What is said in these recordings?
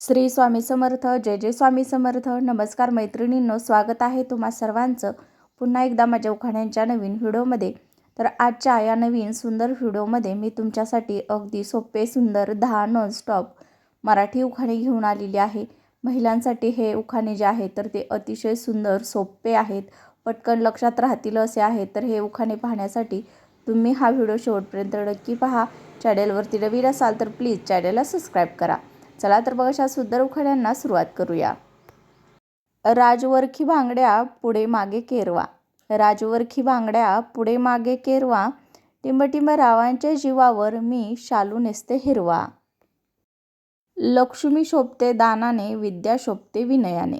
श्री स्वामी समर्थ जय जय स्वामी समर्थ. नमस्कार मैत्रिणींनो स्वागत आहे तुम्हा सर्वांचं पुन्हा एकदा माझ्या उखाण्यांच्या नवीन व्हिडिओमध्ये. तर आजच्या या नवीन सुंदर व्हिडिओमध्ये मी तुमच्यासाठी अगदी सोपे सुंदर दहा नॉनस्टॉप मराठी उखाणे घेऊन आलेली आहे. महिलांसाठी हे उखाणे जे आहे तर ते अतिशय सुंदर सोपे आहेत. पटकन लक्षात राहतील असे आहेत. तर हे उखाणे पाहण्यासाठी तुम्ही हा व्हिडिओ शेवटपर्यंत नक्की पहा. चॅनेलवरती नवीन असाल तर प्लीज चॅनेलला सबस्क्राईब करा. चला तर बघा अशा सुंदर उखाण्यांना सुरुवात करूया. राजवरखी भांगड्या पुढे मागे केरवा. राजवरखी भांगड्या पुढे मागे केरवा. टिंबटिंब रावांच्या जीवावर मी शालू नेसते हिरवा. लक्ष्मी शोभते दानाने विद्या शोभते विनयाने.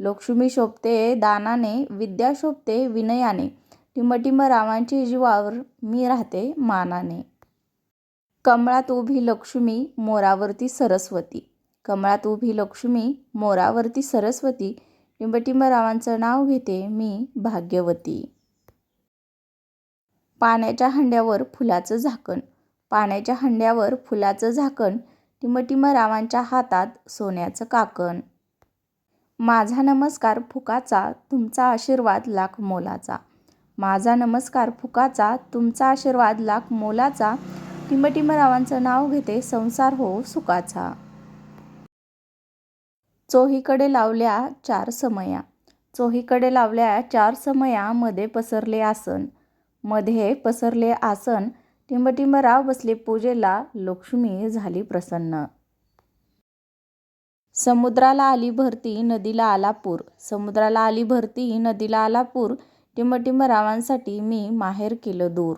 लक्ष्मी शोभते दानाने विद्या शोभते विनयाने. टिंबटिंब रावांच्या जीवावर मी राहते मानाने. कमळात उभी लक्ष्मी मोरावरती सरस्वती. कमळात उभी लक्ष्मी मोरावरती सरस्वती. टिंबटिंब रावांचं नाव घेते मी भाग्यवती. पाण्याच्या हंड्यावर फुलाचं झाकण. पाण्याच्या हंड्यावर फुलाचं झाकण. टिंबटिंब रावांच्या हातात सोन्याचं काकण. माझा नमस्कार फुकाचा तुमचा आशीर्वाद लाख मोलाचा. माझा नमस्कार फुकाचा तुमचा आशीर्वाद लाख मोलाचा. टिंबटिंब रावांचं नाव घेते संसार हो सुखाचा. चोहीकडे लावल्या चार समया. चोहीकडे लावल्या चार समया मध्ये पसरले आसन. मध्ये पसरले आसन. टिंबटिंब राव बसले पूजेला. लक्ष्मी झाली प्रसन्न. समुद्राला आली भरती नदीला आला पूर. समुद्राला आली भरती नदीला आला पूर. टिंबटिंब रावांसाठी मी माहेर केलं दूर.